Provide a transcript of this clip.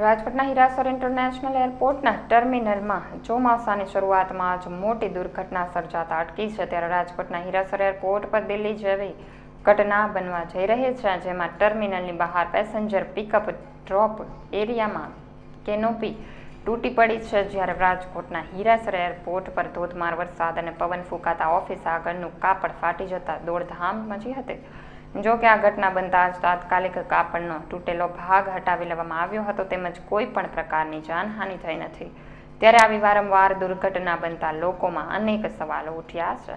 રાજકોટના હિરાસર ઇન્ટરનેશનલ એરપોર્ટના ટર્મિનલમાં ચોમાસાની શરૂઆતમાં જ મોટી દુર્ઘટના સર્જાતા અટકી છે. ત્યારે રાજકોટના હિરાસર એરપોર્ટ પર દિલ્હી જેવી ઘટના બનવા જઈ રહી છે, જેમાં ટર્મિનલની બહાર પેસેન્જર પિકઅપ ડ્રોપ એરિયામાં કેનોપી તૂટી પડી છે. જ્યારે રાજકોટના હિરાસર એરપોર્ટ પર ધોધમાર વરસાદ અને પવન ફૂંકાતા ઓફિસ આગળનું કાપડ ફાટી જતા દોડધામ મચી હતી. જો કે આ ઘટના બનતા જ તાત્કાલિક કાપડનો તૂટેલો ભાગ હટાવી લેવામાં આવ્યો હતો તેમજ કોઈ પણ પ્રકારની જાનહાનિ થઈ નથી. ત્યારે આવી વારંવાર દુર્ઘટના બનતા લોકોમાં અનેક સવાલો ઉઠ્યા છે.